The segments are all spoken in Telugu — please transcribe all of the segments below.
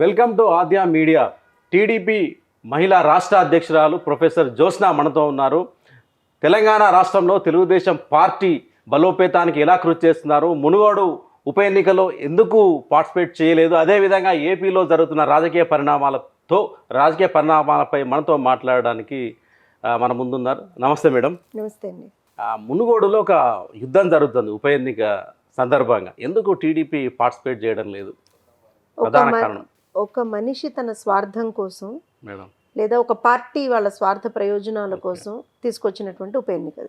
Welcome to Aadya media. TDP మహిళా రాష్ట్ర అధ్యక్షురాలు ప్రొఫెసర్ జ్యోత్స్న మనతో ఉన్నారు. తెలంగాణ రాష్ట్రంలో తెలుగుదేశం పార్టీ బలోపేతానికి ఎలా కృషి చేస్తున్నారు? మునుగోడు ఉప ఎన్నికలో ఎందుకు పార్టిసిపేట్ చేయలేదు? అదేవిధంగా ఏపీలో జరుగుతున్న రాజకీయ పరిణామాలతో రాజకీయ పరిణామాలపై మనతో మాట్లాడడానికి మన ముందున్నారు. నమస్తే మేడం. నమస్తే అండి. మునుగోడులో ఒక యుద్ధం జరుగుతుంది ఉప ఎన్నిక సందర్భంగా. ఎందుకు టీడీపీ పార్టిసిపేట్ చేయడం లేదు? ప్రధాన కారణం. ఒక మనిషి తన స్వార్థం కోసం మేడం. లేదా ఒక పార్టీ వాళ్ళ స్వార్థ ప్రయోజనాల కోసం తీసుకొచ్చినటువంటి ఉప ఎన్నిక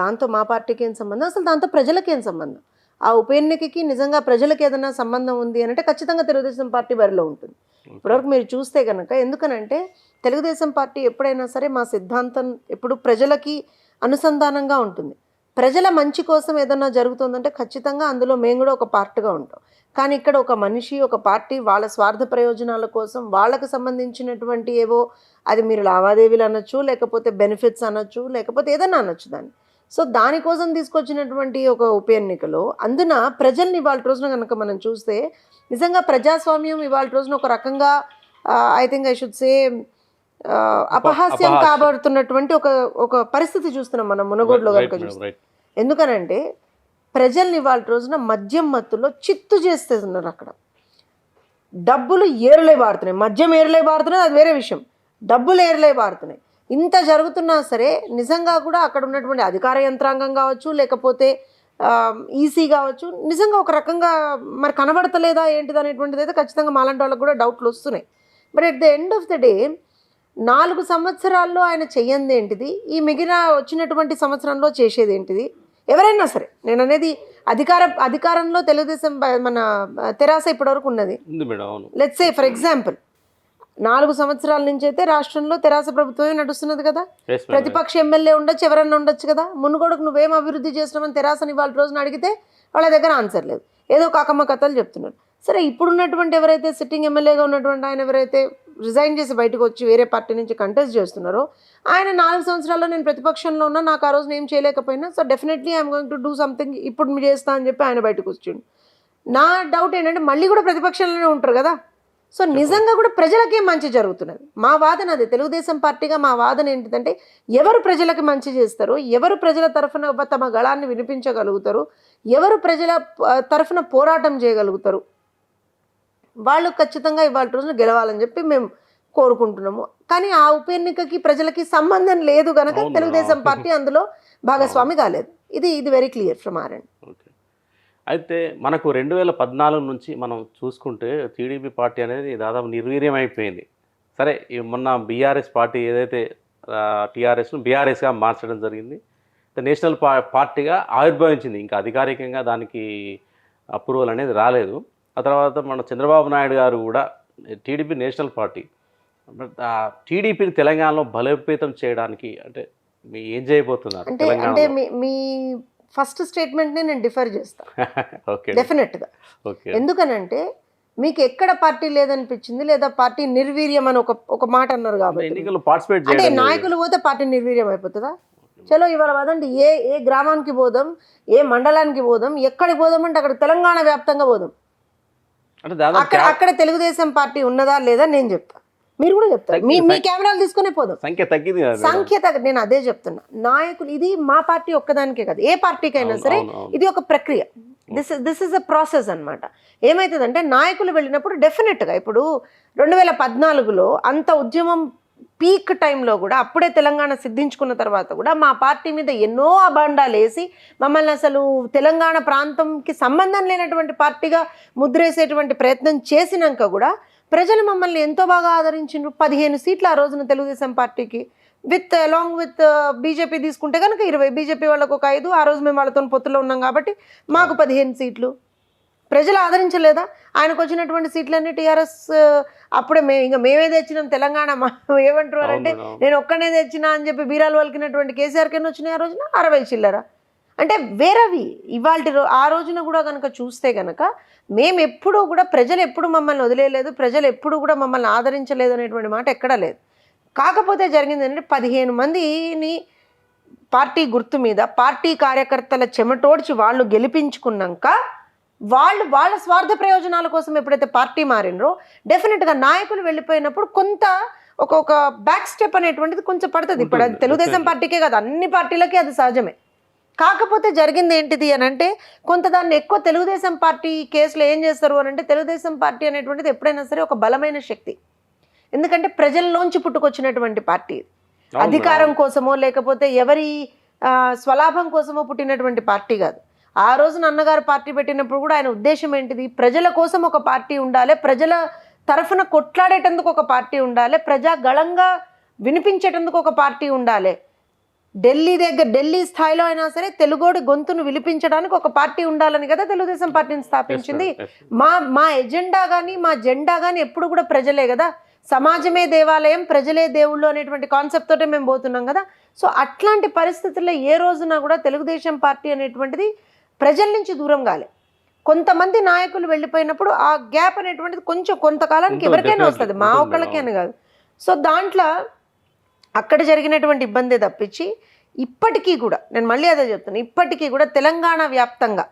దాంతో మా పార్టీకి ఏం సంబంధం? అసలు దాంతో ప్రజలకి ఏం సంబంధం? ఆ ఉప ఎన్నికకి నిజంగా ప్రజలకు ఏదైనా సంబంధం ఉంది అని అంటే ఖచ్చితంగా తెలుగుదేశం పార్టీ బరిలో ఉంటుంది. ఇప్పటివరకు మీరు చూస్తే కనుక ఎందుకనంటే తెలుగుదేశం పార్టీ ఎప్పుడైనా సరే మా సిద్ధాంతం ఎప్పుడు ప్రజలకి అనుసంధానంగా ఉంటుంది. ప్రజల మంచి కోసం ఏదన్నా జరుగుతుందంటే ఖచ్చితంగా అందులో మేము కూడా ఒక పార్ట్గా ఉంటాం. కానీ ఇక్కడ ఒక మనిషి ఒక పార్టీ వాళ్ళ స్వార్థ ప్రయోజనాల కోసం వాళ్ళకు సంబంధించినటువంటి ఏవో అది మీరు లావాదేవీలు అనొచ్చు లేకపోతే బెనిఫిట్స్ అనొచ్చు లేకపోతే ఏదన్నా అనొచ్చు దాన్ని సో దానికోసం తీసుకొచ్చినటువంటి ఒక ఉప ఎన్నికలో అందున ప్రజల్ని ఇవాళ రోజున కనుక మనం చూస్తే నిజంగా ప్రజాస్వామ్యం ఇవాళ రోజున ఒక రకంగా I think I should say అపహాస్యం. కాబడుతున్నటువంటి ఒక ఒక పరిస్థితి చూస్తున్నాం మనం మునగోడులో కనుక చూస్తే. ఎందుకనంటే ప్రజల్ని వాళ్ళ రోజున మద్యం మత్తులో చిత్తు చేస్తున్నారు అక్కడ. డబ్బులు ఏరులై పారుతున్నాయి మద్యం ఏరులై పారుతున్నాయి అది వేరే విషయం. డబ్బులు ఏరులై పారుతున్నాయి ఇంత జరుగుతున్నా సరే నిజంగా కూడా అక్కడ ఉన్నటువంటి అధికార యంత్రాంగం కావచ్చు లేకపోతే ఈసీ కావచ్చు నిజంగా ఒక రకంగా మరి కనబడతలేదా ఏంటిది అనేటువంటిది అయితే ఖచ్చితంగా మాలాంటి వాళ్ళకి కూడా డౌట్లు వస్తున్నాయి. But at the end of the day నాలుగు సంవత్సరాల్లో ఆయన చెయ్యంది ఏంటిది? ఈ మిగిలిన వచ్చినటువంటి సంవత్సరంలో చేసేది ఏంటిది? ఎవరైనా సరే నేను అనేది అధికార అధికారంలో తెలుగుదేశం మన తెరాస ఇప్పటివరకు ఉన్నది. లెట్స్ సే ఫర్ ఎగ్జాంపుల్ నాలుగు సంవత్సరాల నుంచి అయితే రాష్ట్రంలో తెరాస ప్రభుత్వమే నడుస్తున్నది కదా. ప్రతిపక్ష ఎమ్మెల్యే ఉండొచ్చు ఎవరన్నా ఉండొచ్చు కదా? మునుగోడుకు నువ్వేం అభివృద్ధి చేసినావని తెరాసని వాళ్ళ రోజున అడిగితే వాళ్ళ దగ్గర ఆన్సర్ లేదు. ఏదో కాకమ్మ కథలు చెప్తున్నారు. సరే ఇప్పుడున్నటువంటి ఎవరైతే సిట్టింగ్ ఎమ్మెల్యేగా ఉన్నటువంటి ఆయన ఎవరైతే రిజైన్ చేసి బయటకు వచ్చి వేరే పార్టీ నుంచి కంటెస్ట్ చేస్తున్నారో ఆయన నాలుగు సంవత్సరాల్లో నేను ప్రతిపక్షంలో ఉన్నా నాకు ఆ రోజున ఏం చేయలేకపోయినా so definitely I'm going to do something ఇప్పుడు మీరు చేస్తా అని చెప్పి ఆయన బయటకు వచ్చిండు. నా డౌట్ ఏంటంటే మళ్ళీ కూడా ప్రతిపక్షంలోనే ఉంటారు కదా. సో నిజంగా కూడా ప్రజలకేం మంచి జరుగుతున్నది. మా వాదన అది తెలుగుదేశం పార్టీగా మా వాదన ఏంటిదంటే ఎవరు ప్రజలకు మంచి చేస్తారు ఎవరు ప్రజల తరఫున తమ గళాన్ని వినిపించగలుగుతారు ఎవరు ప్రజల తరఫున పోరాటం చేయగలుగుతారు వాళ్ళు ఖచ్చితంగా ఇవాళ రోజున గెలవాలని చెప్పి మేము కోరుకుంటున్నాము. కానీ ఆ ఉప ఎన్నికకి ప్రజలకి సంబంధం లేదు కనుక తెలుగుదేశం. పార్టీ అందులో భాగస్వామి కాలేదు. ఇది ఇది very clear from R and okay. అయితే మనకు రెండు వేల పద్నాలుగు నుంచి మనం చూసుకుంటే టీడీపీ పార్టీ అనేది దాదాపు నిర్వీర్యం అయిపోయింది సరే ఈ మొన్న బీఆర్ఎస్ పార్టీ ఏదైతే టీఆర్ఎస్ను బీఆర్ఎస్గా మార్చడం జరిగింది నేషనల్ పార్టీగా ఆవిర్భవించింది. ఇంకా అధికారికంగా దానికి అప్రూవల్ అనేది రాలేదు. ఆ తర్వాత మన చంద్రబాబు నాయుడు గారు కూడా టీడీపీ నేషనల్ పార్టీ. టీడీపీని తెలంగాణలో బలోపేతం చేయడానికి అంటే మీ ఏం చేయబోతున్నారు అంటే అంటే మీ మీ ఫస్ట్ స్టేట్మెంట్ని నేను డిఫర్ చేస్తాను ఓకే. డెఫినెట్గా. ఓకే. ఎందుకనంటే మీకు ఎక్కడ పార్టీ లేదనిపించింది లేదా పార్టీ నిర్వీర్యం అని ఒక ఒక మాట అన్నారు కాబట్టి. అంటే. నాయకులు పోతే పార్టీ నిర్వీర్యం అయిపోతుందా? చలో ఇవాళ వదండి ఏ ఏ గ్రామానికి పోదాం ఏ మండలానికి పోదాం ఎక్కడికి పోదాం అంటే అక్కడ తెలంగాణ వ్యాప్తంగా పోదాం. అంటే అక్కడ అక్కడ తెలుగుదేశం పార్టీ ఉన్నదా లేదా నేను చెప్తా. మీరు కూడా చెప్తారు. మీ మీ కెమెరాలు తీసుకునే పోదాం. సంఖ్య తగ్గింది. సంఖ్య తగ్గ నేను అదే చెప్తున్నా. నాయకులు ఇది మా పార్టీ ఒక్కదానికే కాదు. ఏ పార్టీకైనా సరే. ఇది ఒక ప్రక్రియ. This this is a process అనమాట ఏమవుతుందంటే నాయకులు వెళ్ళినప్పుడు డెఫినెట్గా ఇప్పుడు రెండు వేల పద్నాలుగులో అంత ఉద్యమం పీక్ టైంలో కూడా అప్పుడే తెలంగాణ సిద్ధించుకున్న తర్వాత కూడా మా పార్టీ మీద ఎన్నో అభాండాలు వేసి మమ్మల్ని అసలు తెలంగాణ ప్రాంతంకి సంబంధం లేనటువంటి పార్టీగా ముద్రేసేటువంటి ప్రయత్నం చేసినాక కూడా ప్రజలు మమ్మల్ని ఎంతో బాగా ఆదరించిండ్రు. పదిహేను సీట్లు ఆ రోజున తెలుగుదేశం పార్టీకి. With along with uh, BJP తీసుకుంటే కనుక ఇరవై బీజేపీ వాళ్ళకు ఒక ఐదు ఆ రోజు మేము వాళ్ళతో పొత్తులో ఉన్నాం కాబట్టి మాకు పదిహేను సీట్లు. ప్రజలు ఆదరించలేదా? ఆయనకు వచ్చినటువంటి సీట్లన్నీ టీఆర్ఎస్ అప్పుడే మే ఇంకా మేమే తెచ్చినాం తెలంగాణ. మా ఏమంటారు అంటే. నేను ఒక్కనే తెచ్చినా అని చెప్పి బీరాలు వలికినటువంటి కేసీఆర్కి ఎన్ని వచ్చినాయి ఆ రోజున అరవై చిల్లర. అంటే వేరవి. ఇవాళ ఆ రోజున కూడా కనుక చూస్తే కనుక మేము ఎప్పుడూ కూడా ప్రజలు ఎప్పుడు మమ్మల్ని వదిలేయలేదు ప్రజలు ఎప్పుడు కూడా మమ్మల్ని ఆదరించలేదు అనేటువంటి మాట ఎక్కడా లేదు. కాకపోతే జరిగింది ఏంటంటే పదిహేను మందిని పార్టీ గుర్తు మీద పార్టీ కార్యకర్తల చెమటోడ్చి వాళ్ళు గెలిపించుకున్నాక వాళ్ళు వాళ్ళ స్వార్థ ప్రయోజనాల కోసం ఎప్పుడైతే పార్టీ మారినరో డెఫినెట్గా నాయకులు వెళ్ళిపోయినప్పుడు కొంత ఒక ఒక బ్యాక్ స్టెప్ అనేటువంటిది కొంచెం పడుతుంది. ఇప్పుడు తెలుగుదేశం. పార్టీకే కాదు అన్ని పార్టీలకి అది సహజమే. కాకపోతే జరిగింది ఏంటిది అని అంటే కొంత దాన్ని ఎక్కువ తెలుగుదేశం పార్టీ కేసులో ఏం చేస్తారు అని అంటే తెలుగుదేశం పార్టీ అనేటువంటిది ఎప్పుడైనా సరే ఒక బలమైన శక్తి. ఎందుకంటే ప్రజల్లోంచి పుట్టుకొచ్చినటువంటి పార్టీ అధికారం కోసమో లేకపోతే ఎవరి స్వలాభం కోసమో పుట్టినటువంటి పార్టీ కాదు. ఆ రోజున అన్నగారు పార్టీ పెట్టినప్పుడు కూడా ఆయన ఉద్దేశం ఏంటిది? ప్రజల కోసం ఒక పార్టీ ఉండాలి ప్రజల తరఫున కొట్లాడేటందుకు ఒక పార్టీ ఉండాలి ప్రజా గళంగా వినిపించేటందుకు ఒక పార్టీ ఉండాలి. ఢిల్లీ దగ్గర ఢిల్లీ స్థాయిలో అయినా సరే తెలుగోడి గొంతును విలిపించడానికి ఒక పార్టీ ఉండాలని కదా తెలుగుదేశం పార్టీని స్థాపించింది. మా మా ఎజెండా కానీ మా జెండా కానీ ఎప్పుడు కూడా ప్రజలే కదా. సమాజమే దేవాలయం ప్రజలే దేవుళ్ళు అనేటువంటి కాన్సెప్ట్ తోటే మేము పోతున్నాం కదా. సో అట్లాంటి పరిస్థితుల్లో ఏ రోజున కూడా తెలుగుదేశం పార్టీ అనేటువంటిది ప్రజల నుంచి దూరం కాలే కొంతమంది నాయకులు వెళ్ళిపోయినప్పుడు ఆ గ్యాప్ అనేటువంటిది కొంచెం కొంతకాలానికి ఎవరికైనా. వస్తుంది మా ఉంటుంది, ఒక్కళ్ళకి అని అవును. కాదు సో దాంట్లో అక్కడ జరిగినటువంటి ఇబ్బంది తప్పించి ఇప్పటికీ కూడా నేను మళ్ళీ అదే చెప్తాను ఇప్పటికీ కూడా తెలంగాణ వ్యాప్తంగా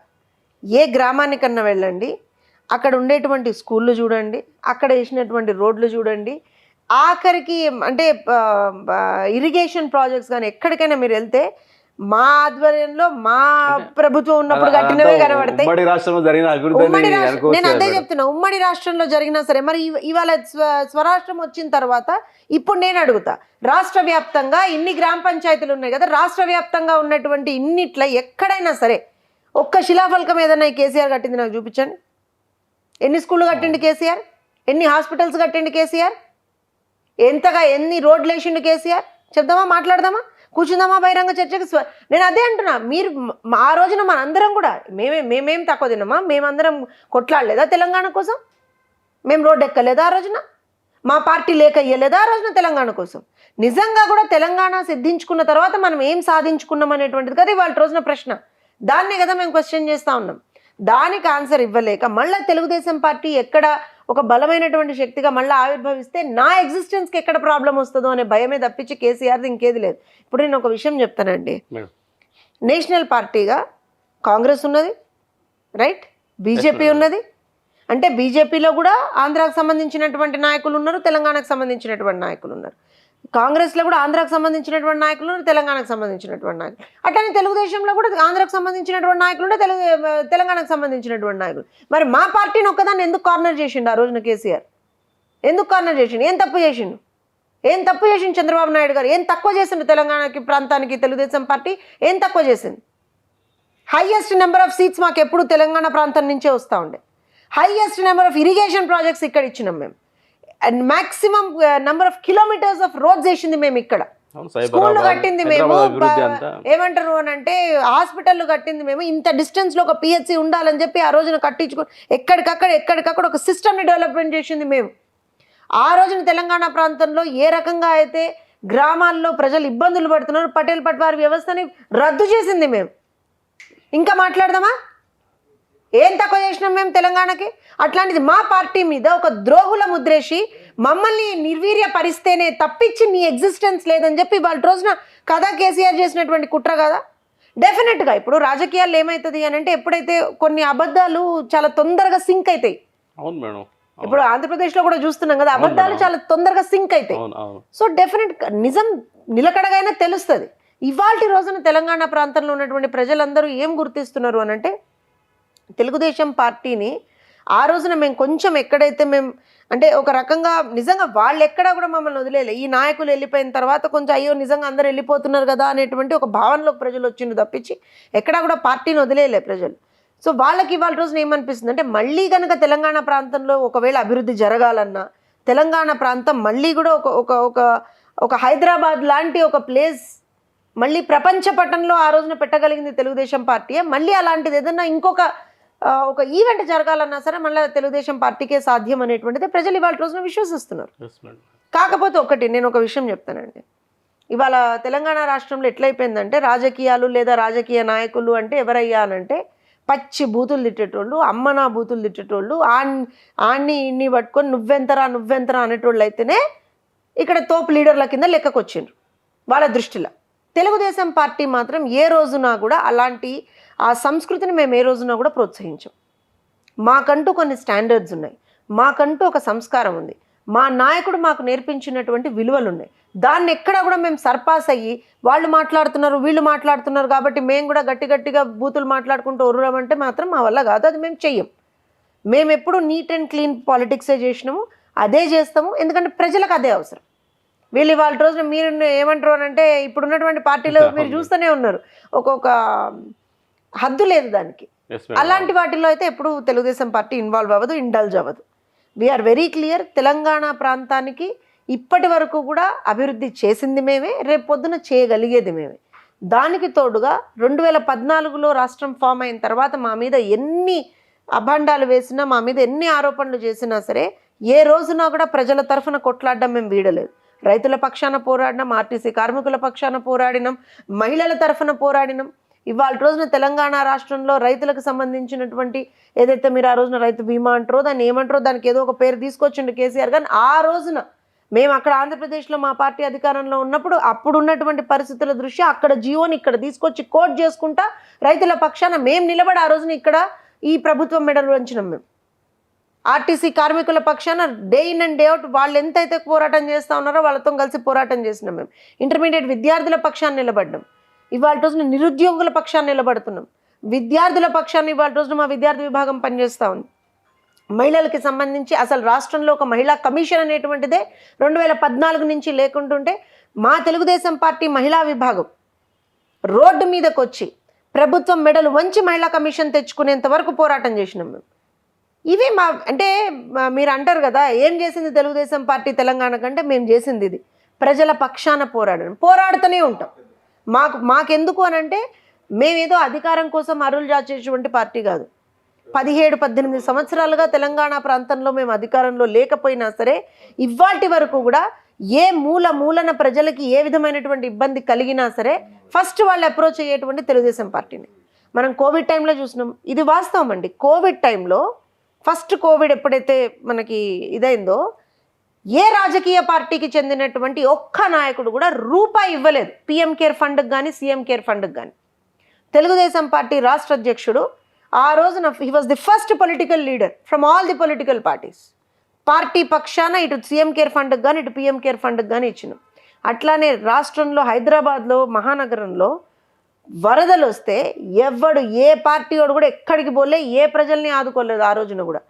ఏ గ్రామానికన్నా వెళ్ళండి అక్కడ ఉండేటువంటి స్కూళ్ళు చూడండి అక్కడ వేసినటువంటి రోడ్లు చూడండి ఆఖరికి అంటే ఇరిగేషన్ ప్రాజెక్ట్స్ కానీ ఎక్కడికైనా మీరు వెళ్తే మా ఆధ్వర్యంలో మా ప్రభుత్వం ఉన్నప్పుడు కట్టినవే కనబడతాయి. ఉమ్మడి రాష్ట్రంలో జరిగిన నేను అదే చెప్తున్నా ఉమ్మడి రాష్ట్రంలో జరిగినా సరే మరి ఇవ- ఇవాళ స్వ- స్వరాష్ట్రం వచ్చిన తర్వాత ఇప్పుడు నేను అడుగుతా రాష్ట్ర వ్యాప్తంగా ఇన్ని గ్రామ పంచాయతీలు ఉన్నాయి కదా రాష్ట్ర వ్యాప్తంగా ఉన్నటువంటి ఇన్నిట్ల ఎక్కడైనా సరే ఒక్క శిలాఫలకం ఏదైనా కేసీఆర్ కట్టింది నాకు చూపించండి. ఎన్ని స్కూళ్ళు కట్టిండు కేసీఆర్? ఎన్ని హాస్పిటల్స్ కట్టిండు కేసీఆర్? ఎంతగా ఎన్ని రోడ్లు వేసిండు కేసీఆర్? చెప్దామా మాట్లాడదామా? కూర్చుందామా బహిరంగ చర్చకి? నేను అదే అంటున్నా. మీరు ఆ రోజున మనందరం కూడా మేమే మేమేం తక్కువ తిన్నామా మేమందరం కొట్లాడలేదా తెలంగాణ కోసం? మేము రోడ్డు ఎక్కలేదా ఆ రోజున? మా పార్టీ లేక ఇయ్యలేదా ఆ రోజున తెలంగాణ కోసం? నిజంగా కూడా తెలంగాణ సిద్ధించుకున్న తర్వాత మనం ఏం సాధించుకున్నాం అనేటువంటిది కదా ఇవాళ రోజున ప్రశ్న. దాన్నే కదా మేము క్వశ్చన్ చేస్తూ ఉన్నాం. దానికి ఆన్సర్ ఇవ్వలేక మళ్ళీ తెలుగుదేశం పార్టీ ఎక్కడ ఒక బలమైనటువంటి శక్తిగా మళ్ళీ ఆవిర్భవిస్తే నా ఎగ్జిస్టెన్స్కి ఎక్కడ ప్రాబ్లం వస్తుందో అనే భయమే తప్పించి కేసీఆర్ది ఇంకేది లేదు. ఇప్పుడు నేను ఒక విషయం చెప్తానండి. నేషనల్ పార్టీగా కాంగ్రెస్ ఉన్నది రైట్ బీజేపీ ఉన్నది. అంటే బీజేపీలో కూడా ఆంధ్రాకు సంబంధించినటువంటి నాయకులు ఉన్నారు తెలంగాణకు సంబంధించినటువంటి నాయకులు ఉన్నారు. కాంగ్రెస్లో కూడా ఆంధ్రాకు సంబంధించినటువంటి నాయకులు తెలంగాణకు సంబంధించినటువంటి నాయకులు. అట్లనే తెలుగుదేశంలో కూడా ఆంధ్రాకు సంబంధించినటువంటి నాయకులు తెలుగు తెలంగాణకు సంబంధించినటువంటి నాయకులు. మరి మా పార్టీని ఒక్కదాన్ని ఎందుకు కార్నర్ చేసిండు ఆ రోజున కేసీఆర్? ఎందుకు కార్నర్ చేసిండు? ఏం తప్పు చేసిండు? ఏం తప్పు చేసిండు చంద్రబాబు నాయుడు గారు? ఏం తక్కువ చేసిండు తెలంగాణకి ప్రాంతానికి తెలుగుదేశం పార్టీ? ఏం తక్కువ చేసింది హైయెస్ట్ నెంబర్ ఆఫ్ సీట్స్ మాకు ఎప్పుడు తెలంగాణ ప్రాంతం నుంచే వస్తూ ఉండే. Highest number of irrigation projects ఇక్కడ ఇచ్చినాం మేము. And maximum number of kilometers of roads వేసింది మేము ఇక్కడ. సైబరాబాద్ కట్టింది మేము ఏమంటారు అని అంటే హాస్పిటల్ కట్టింది మేము. ఇంత డిస్టెన్స్లో ఒక పిహెచ్సి ఉండాలని చెప్పి ఆ రోజున కట్టించుకో ఎక్కడికక్కడ ఎక్కడికక్కడ ఒక సిస్టమ్ని డెవలప్మెంట్ చేసింది మేము. ఆ రోజున తెలంగాణ ప్రాంతంలో ఏ రకంగా అయితే గ్రామాల్లో ప్రజలు ఇబ్బందులు పడుతున్నారు పటేల్ పట్వారి వ్యవస్థని రద్దు చేసింది మేము. ఇంకా మాట్లాడదామా? ఏం తక్కువ చేసినాం మేము తెలంగాణకి? అట్లాంటిది మా పార్టీ మీద ఒక ద్రోహుల ముద్రేసి మమ్మల్ని నిర్వీర్య పరిస్తేనే తప్పించి మీ ఎగ్జిస్టెన్స్ లేదని చెప్పి వాళ్ళ రోజున కథా కేసీఆర్ చేసినటువంటి కుట్ర కదా? డెఫినెట్గా ఇప్పుడు రాజకీయాల్లో ఏమవుతుంది అని అంటే ఎప్పుడైతే కొన్ని అబద్ధాలు చాలా తొందరగా సింక్ అవుతాయి అవును మేడం. ఇప్పుడు ఆంధ్రప్రదేశ్లో కూడా చూస్తున్నాం కదా అబద్ధాలు. చాలా తొందరగా సింక్ అవుతాయి సో డెఫినెట్ నిజం నిలకడగైనా తెలుస్తుంది. ఇవాళ రోజున తెలంగాణ ప్రాంతంలో ఉన్నటువంటి ప్రజలందరూ ఏం గుర్తిస్తున్నారు అని అంటే తెలుగుదేశం పార్టీని ఆ రోజున మేము కొంచెం ఎక్కడైతే మేము అంటే ఒక రకంగా నిజంగా వాళ్ళు ఎక్కడా కూడా మమ్మల్ని వదిలేలే. ఈ నాయకులు వెళ్ళిపోయిన తర్వాత కొంచెం అయ్యో నిజంగా అందరూ వెళ్ళిపోతున్నారు కదా అనేటువంటి ఒక భావనలోకి ప్రజలు వచ్చిండు తప్పించి ఎక్కడా కూడా పార్టీని వదిలేలే ప్రజలు. సో వాళ్ళకి ఇవాళ రోజున ఏమనిపిస్తుంది అంటే మళ్ళీ కనుక తెలంగాణ ప్రాంతంలో ఒకవేళ అభివృద్ధి జరగాలన్నా తెలంగాణ ప్రాంతం మళ్ళీ కూడా ఒక ఒక ఒక ఒక హైదరాబాద్ లాంటి ఒక ప్లేస్ మళ్ళీ ప్రపంచ పటంలో ఆ రోజున పెట్టగలిగింది తెలుగుదేశం పార్టీయే. మళ్ళీ అలాంటిది ఏదన్నా ఇంకొక ఒక ఈవెంట్ జరగాలన్నా సరే మళ్ళీ తెలుగుదేశం పార్టీకే సాధ్యం అనేటువంటిది ప్రజలు ఇవాళ రోజున విశ్వసిస్తున్నారు. కాకపోతే ఒకటి నేను ఒక విషయం చెప్తానండి. ఇవాళ తెలంగాణ రాష్ట్రంలో ఎట్లయిపోయిందంటే రాజకీయాలు లేదా రాజకీయ నాయకులు అంటే ఎవరయ్యా అనంటే పచ్చి బూతులు తిట్టేటోళ్ళు అమ్మనా బూతులు తిట్టేటోళ్ళు ఆన్ ఆన్ని ఇన్ని పట్టుకొని నువ్వెంతరా నువ్వెంతరా అనేటోళ్ళు అయితేనే ఇక్కడ తోపు లీడర్ల కింద లెక్కకొచ్చిండ్రు వాళ్ళ దృష్టిలో. తెలుగుదేశం పార్టీ మాత్రం ఏ రోజున కూడా అలాంటి ఆ సంస్కృతిని మేము ఏ రోజున కూడా ప్రోత్సహించాం. మాకంటూ కొన్ని స్టాండర్డ్స్ ఉన్నాయి. మాకంటూ ఒక సంస్కారం ఉంది. మా నాయకుడు మాకు నేర్పించినటువంటి విలువలు ఉన్నాయి దాన్ని ఎక్కడ కూడా మేము సర్పాస్ అయ్యి వాళ్ళు మాట్లాడుతున్నారు వీళ్ళు మాట్లాడుతున్నారు కాబట్టి మేము కూడా గట్టి గట్టిగా బూతులు మాట్లాడుకుంటూ ఉర్రమంటే మాత్రం మా వల్ల కాదు. అది మేము చెయ్యం. మేము ఎప్పుడు నీట్ అండ్ క్లీన్ పాలిటిక్సే చేసినాము అదే చేస్తాము. ఎందుకంటే ప్రజలకు అదే అవసరం. వీళ్ళు ఇవాళ రోజున మీరు ఏమంటారు అని అంటే ఇప్పుడు ఉన్నటువంటి పార్టీలో మీరు చూస్తూనే ఉన్నారు. ఒక్కొక్క హద్దు లేదు దానికి. అలాంటి వాటిల్లో అయితే ఎప్పుడు తెలుగుదేశం పార్టీ ఇన్వాల్వ్ అవ్వదు ఇండల్జ్ అవ్వదు. We are very clear Telangana ప్రాంతానికి ఇప్పటి వరకు కూడా అభివృద్ధి చేసింది మేమే రేపు పొద్దున చేయగలిగేది మేమే. దానికి తోడుగా రెండు వేల పద్నాలుగులో రాష్ట్రం ఫామ్ అయిన తర్వాత మా మీద ఎన్ని అభాండాలు వేసినా మా మీద ఎన్ని ఆరోపణలు చేసినా సరే ఏ రోజున కూడా ప్రజల తరఫున కొట్లాడడం మేము వీడలేదు. రైతుల పక్షాన పోరాడినాం ఆర్టీసీ కార్మికుల పక్షాన పోరాడినాం మహిళల తరఫున పోరాడినాం. ఇవాళ రోజున తెలంగాణ రాష్ట్రంలో రైతులకు సంబంధించినటువంటి ఏదైతే మీరు ఆ రోజున రైతు బీమా అంటారో దాన్ని ఏమంటారో దానికి ఏదో ఒక పేరు తీసుకొచ్చిండు కేసీఆర్. కానీ ఆ రోజున మేము అక్కడ ఆంధ్రప్రదేశ్లో మా పార్టీ అధికారంలో ఉన్నప్పుడు అప్పుడు ఉన్నటువంటి పరిస్థితుల దృష్ట్యా అక్కడ జీవోని ఇక్కడ తీసుకొచ్చి కోట్ చేసుకుంటా రైతుల పక్షాన మేము నిలబడి ఆ రోజున ఇక్కడ ఈ ప్రభుత్వం మెడలు వంచినాం మేము. ఆర్టీసీ కార్మికుల పక్షాన day in and day out వాళ్ళు ఎంతైతే పోరాటం చేస్తూ ఉన్నారో వాళ్ళతో కలిసి పోరాటం చేసినాం మేము. ఇంటర్మీడియట్ విద్యార్థుల పక్షాన్ని నిలబడ్డాం. ఇవాళ రోజున నిరుద్యోగుల పక్షాన్ని నిలబడుతున్నాం. విద్యార్థుల పక్షాన్ని ఇవాళ రోజున మా విద్యార్థి విభాగం పనిచేస్తూ ఉంది. మహిళలకి సంబంధించి అసలు రాష్ట్రంలో ఒక మహిళా కమిషన్ అనేటువంటిదే రెండు వేల పద్నాలుగు నుంచి లేకుంటుంటే మా తెలుగుదేశం పార్టీ మహిళా విభాగం రోడ్డు మీదకి వచ్చి ప్రభుత్వం మెడలు వంచి మహిళా కమిషన్ తెచ్చుకునేంత వరకు పోరాటం చేసినాం మేము. ఇవి మా అంటే మీరు అంటారు కదా ఏం చేసింది తెలుగుదేశం పార్టీ తెలంగాణ కంటే మేము చేసింది ఇది. ప్రజల పక్షాన పోరాడడం పోరాడుతూనే ఉంటాం. మాకు మాకెందుకు అని అంటే మేమేదో అధికారం కోసం అరులు జాచేటువంటి పార్టీ కాదు. పదిహేడు పద్దెనిమిది సంవత్సరాలుగా తెలంగాణ ప్రాంతంలో మేము అధికారంలో లేకపోయినా సరే ఇవాటి వరకు కూడా ఏ మూల మూలన ప్రజలకి ఏ విధమైనటువంటి ఇబ్బంది కలిగినా సరే ఫస్ట్ వాళ్ళు అప్రోచ్ అయ్యేటువంటి తెలుగుదేశం పార్టీని. మనం కోవిడ్ టైంలో చూసినాం. ఇది వాస్తవం అండి. కోవిడ్ టైంలో ఫస్ట్ కోవిడ్ ఎప్పుడైతే మనకి ఇదైందో ఏ రాజకీయ పార్టీకి చెందినటువంటి ఒక్క నాయకుడు కూడా రూపాయి ఇవ్వలేదు. పిఎం కేర్ ఫండ్కి కానీ సీఎం కేర్ ఫండ్కి కానీ తెలుగుదేశం పార్టీ రాష్ట్ర అధ్యక్షుడు ఆ రోజున he was the first political leader from all the political parties party పక్షాన ఇటు సీఎం కేర్ ఫండ్కి కానీ ఇటు పిఎం కేర్ ఫండ్కి కానీ ఇచ్చినాం. అట్లానే రాష్ట్రంలో హైదరాబాద్లో మహానగరంలో వరదలు వస్తే ఎవడు ఏ పార్టీ వాడు కూడా ఎక్కడికి పోలే ఏ ప్రజల్ని ఆదుకోలేదు ఆ రోజున కూడా.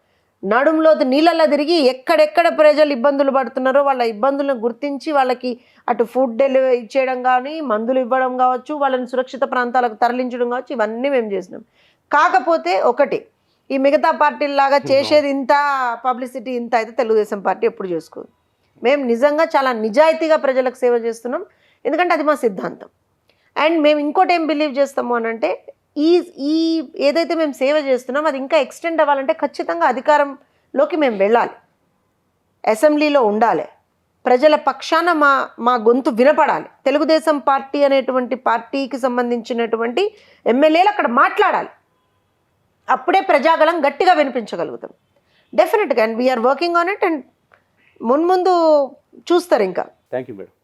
నడుములో నీళ్ళల్లో తిరిగి ఎక్కడెక్కడ ప్రజలు ఇబ్బందులు పడుతున్నారో వాళ్ళ ఇబ్బందులను గుర్తించి వాళ్ళకి అటు ఫుడ్ డెలివరీ ఇచ్చేయడం కానీ మందులు ఇవ్వడం కావచ్చు వాళ్ళని సురక్షిత ప్రాంతాలకు తరలించడం కావచ్చు ఇవన్నీ మేము చేసినాం. కాకపోతే ఒకటి ఈ మిగతా పార్టీలాగా చేసేది ఇంత పబ్లిసిటీ ఇంత అయితే తెలుగుదేశం పార్టీ ఎప్పుడు చేసుకోదు. మేము నిజంగా చాలా నిజాయితీగా ప్రజలకు సేవ చేస్తున్నాం. ఎందుకంటే అది మా సిద్ధాంతం. అండ్ మేము ఇంకోటి ఏం బిలీవ్ చేస్తాము అని అంటే ఈ ఈ ఏదైతే మేము సేవ చేస్తున్నామో అది ఇంకా ఎక్స్టెండ్ అవ్వాలంటే ఖచ్చితంగా అధికారంలోకి మేము వెళ్ళాలి. అసెంబ్లీలో ఉండాలి. ప్రజల పక్షాన మా మా గొంతు వినపడాలి. తెలుగుదేశం పార్టీ అనేటువంటి పార్టీకి సంబంధించినటువంటి ఎమ్మెల్యేలు అక్కడ మాట్లాడాలి. అప్పుడే ప్రజాగళం గట్టిగా వినిపించగలుగుతాం. డెఫినెట్గా and we're working on it and మున్ముందు చూస్తారు ఇంకా. Thank you madam